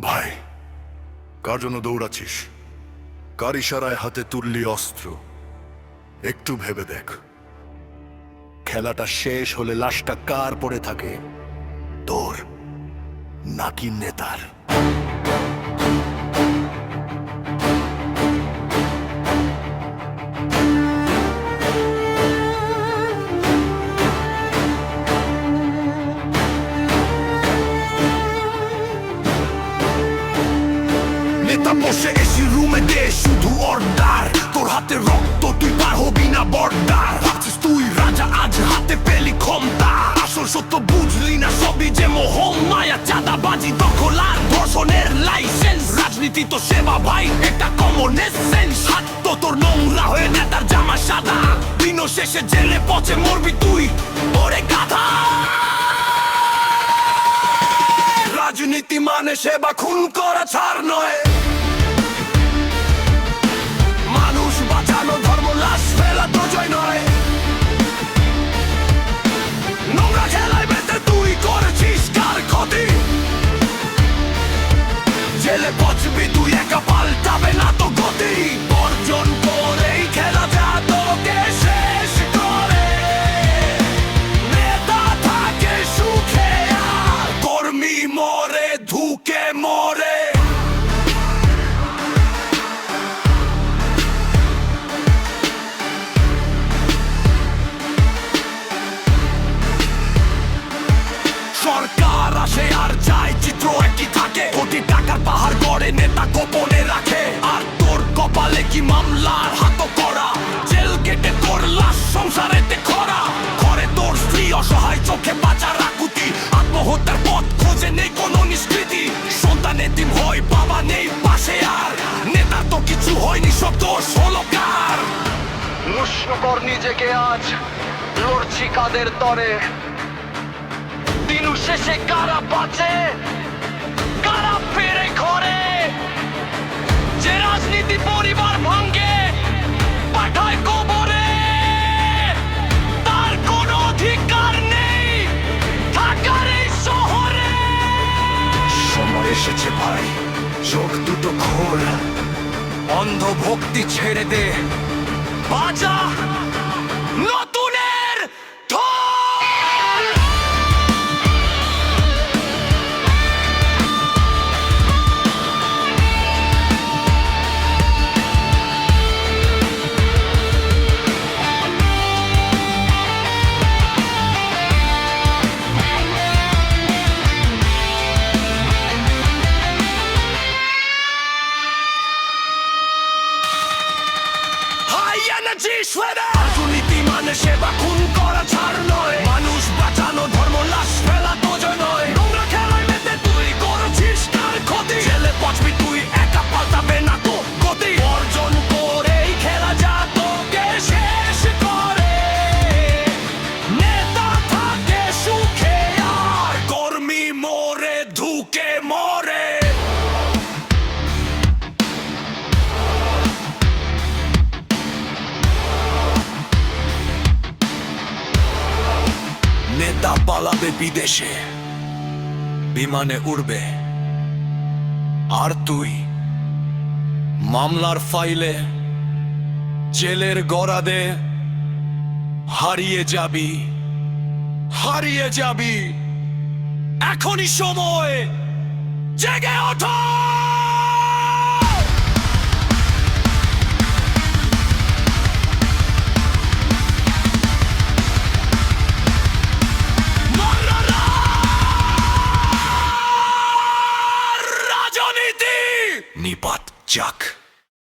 ভাই, কার জন্য দৌড়াচ্ছিস? কার ইশারায় হাতে তুললি অস্ত্র? একটু ভেবে দেখ। খেলাটা শেষ হলে লাশটা কার পড়ে থাকে? তোর নাকি নেতার। নেতা বসে এসি রুমে দে, শুধু অর্ডার। তোর হাতে রক্ত, তুই পার হবি না বর্ডার। ভাবছিস তুই রাজা, আজ হাতে পেলি ক্ষমতা। আসল সত্য বুঝলি না সবই যে মোহন মায়া। চাঁদাবাজি দখল আর ধর্ষণের লাইসেন্স রাজনীতি তো সেবা ভাই, এটা কমন এসেন্স হাত তো তোর নোংরা হয়ে নেতার জামা সাদা। দিন শেষে জেলে পচে মরবি তুই। ওরে গাধা! রাজনীতি মানে সেবা, খুন করা ছাড় নয়। মরে সরকার আসে আর যায়, চিত্র একই থাকে। কোটি টাকার পাহাড় গড়ে, নেতা গোপনে রাখে। আর তোর কপালে কি মামলার হাত নিজেকে আজ লড়ছি কাদের তরে। দিনু শেষে কারা বাঁচে? কারা ফেরে ঘরে? যে রাজনীতি পরিবার ভাঙ্গে পাঠায় কবরে। তার কোনো অধিকার নেই থাকার এই শহরে। সময় এসেছে ভাই, চোখ দুটো খোল। অন্ধ ভক্তি ছেড়ে দে। বাজা হাই এনার্জি সোয়েদার রাজনীতি মানে সেবা খুন করা ছাড় নয়। মানুষ নেতা পালাবে বিদেশে বিমানে উড়বে আর তুই মামলার ফাইলে জেলের গড়াদে হারিয়ে যাবি হারিয়ে যাবি এখনই সময় জেগে ওঠো Chuck.